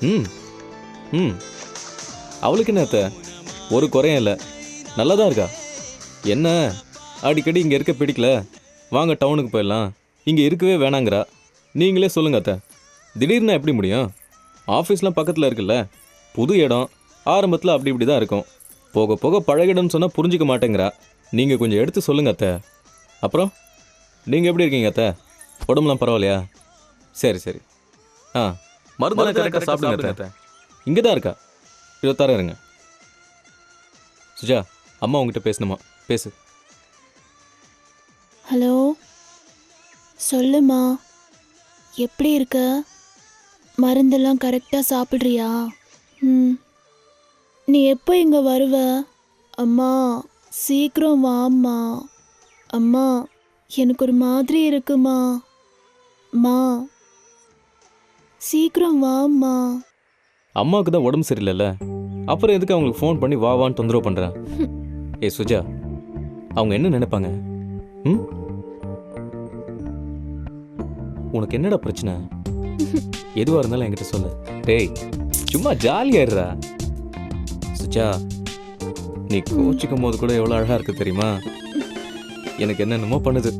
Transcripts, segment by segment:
ம். ம். அவளுக்கு என்ன அத்தை? ஒரு குறையும் இல்லை. நல்லா தான் இருக்கா? என்ன? அடிக்கடி இங்கே இருக்க பிடிக்கல. வாங்க டவுனுக்கு போயிடலாம். இங்கே இருக்கவே வேணாங்கிறா. நீங்களே சொல்லுங்க அத்தை. திடீர்னு எப்படி முடியும்? ஆஃபீஸ்லாம் பக்கத்தில் இருக்குல்ல. புது இடம். ஆரம்பத்தில் அப்படி இப்படி தான் இருக்கும். போக போக பழகிடம்னு சொன்னால் புரிஞ்சிக்க மாட்டேங்கிறா. நீங்கள் கொஞ்சம் எடுத்து சொல்லுங்க அத்தை. அப்புறம்? நீங்கள் எப்படி இருக்கீங்க அத்தை? உடம்புலாம் பரவாயில்லையா? சரி சரி. ஆ. மருந்து கரெக்டாக சாப்பிடுங்க இங்கே தான் இருக்கா? இருபத்தாறு இருங்க. சுஜா அம்மா உங்ககிட்ட பேசணுமா? பேசு. ஹலோ? சொல்லுமா. எப்படி இருக்க? மருந்தெல்லாம் கரெக்டாக சாப்பிட்றியா? ம். நீ எப்போ இங்கே வருவ? அம்மா சீக்கிரம் வாம்மா. அம்மா எனக்கு ஒரு மாதிரி இருக்குமா? மா சீக்கிரம் வாம்மா. அம்மாவுக்கு தான் உடம்பு சரியில்லைல்ல. அப்புறம் எதுக்கு அவங்களுக்கு ஃபோன் பண்ணி வா வான்னு தொந்தரவு பண்ணுறேன் ஏ சுஜா அவங்க என்ன நினைப்பாங்க? ம்? உனக்கு என்னடா பிரச்சனை? எதுவாக இருந்தாலும் என்கிட்ட சொல்லு. டேய் சும்மா ஜாலியாடுறா சுஜா நீ கோச்சிக்கும் போது கூட எவ்வளோ அழகாக இருக்கு தெரியுமா? எனக்கு என்னென்னமோ பண்ணுது.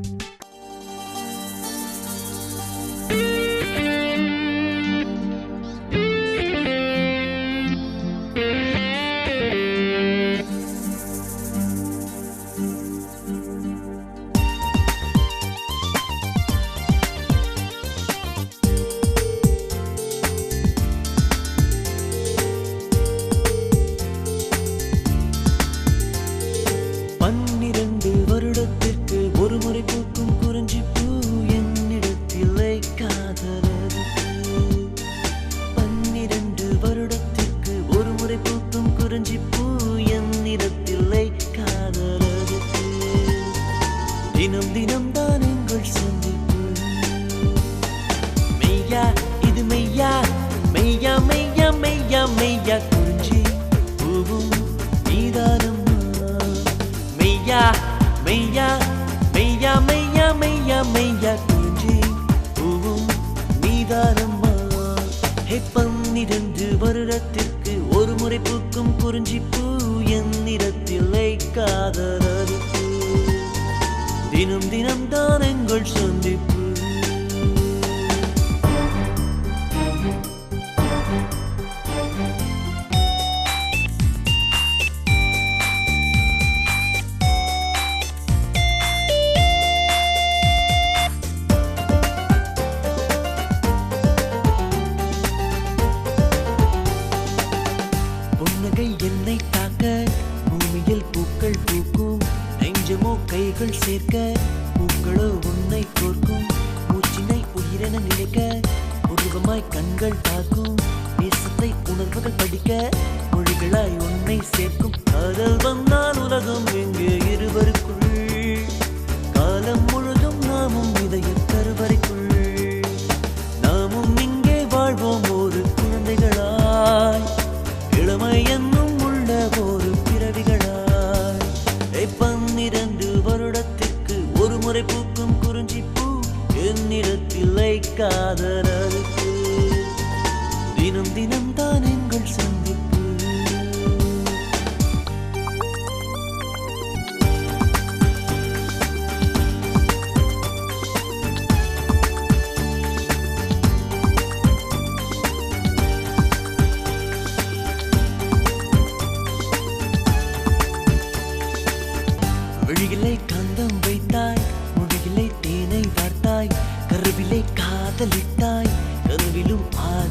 மெய்யா மெய்யா மெய்யா குறிஞ்சி பூவும் நீதானம்மா. மெய்யா மெய்யா மெய்யா மெய்யா மெய்யா மெய்யா குறிஞ்சி பூவும் நீதானம்மா. ஹே பன்னிரண்டு வருடத்திற்கு ஒரு முறை பூக்கும் குறிஞ்சி பூ என் என்னிடத்தில் காதலது தினம் தினம் தான் எங்கள் சொன்ன கைகள் சேர்க்க பூக்களோ உன்னை கோர்க்கும் மூச்சினை உயிரென நினைக்க உருவமாய் கண்கள் பார்க்கும் தேசத்தை உணர்வுகள் படிக்க மொழிகளாய் உன்னை சேர்க்கும். காதல் என்னிடத்தில் காதலருக்கு தினம் தினம் தான் எங்கள் சந்திப்பு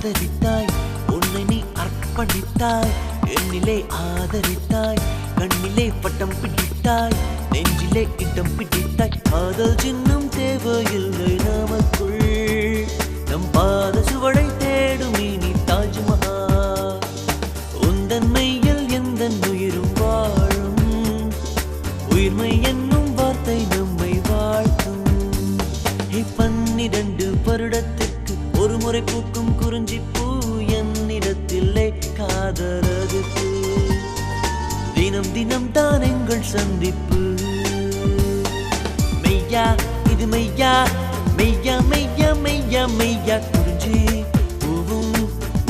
ஆதரித்தாய். உன்னை நீ அர்ப்பணித்தாய். என்னிலே ஆதரித்தாய். கண்ணிலே பட்டம் பிடித்தாய். நெஞ்சிலே இடம் பிடித்தாய். காதல் சின்னம் தேவையில்லை நமக்குள். நம் பாத சுவடை தேடும் இனி தாஜ்மஹா. உந்தன் மையில் எந்த உயிரும் வாழும். உயிர்மை என்னும் வார்த்தை நம்மை வாழ்த்தும். ஹே, பன்னிரண்டு வருடத்திற்கு ஒரு முறை பூக்கும் காதலதுக்கு தினம் தினம் தான் எங்கள் சந்திப்பு. மெய்யா இது மெய்யா மெய்யா மெய்யா மெய்யா மெய்யா குறிஞ்சி பூவும்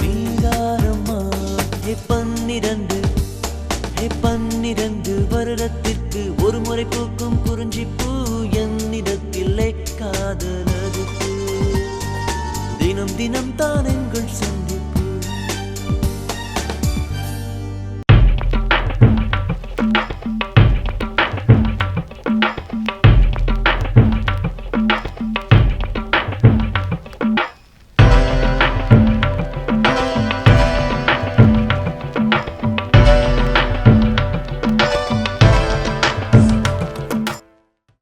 நீதாரம்மா ஹே பன்னிரண்டு ஹே பன்னிரண்டு வருடத்திற்கு ஒரு முறை பூக்கும் குறிஞ்சி பூ என்னிடத்திலே காதலதுக்கு தினம் தினம் தான் எங்கள் சந்திப்பு.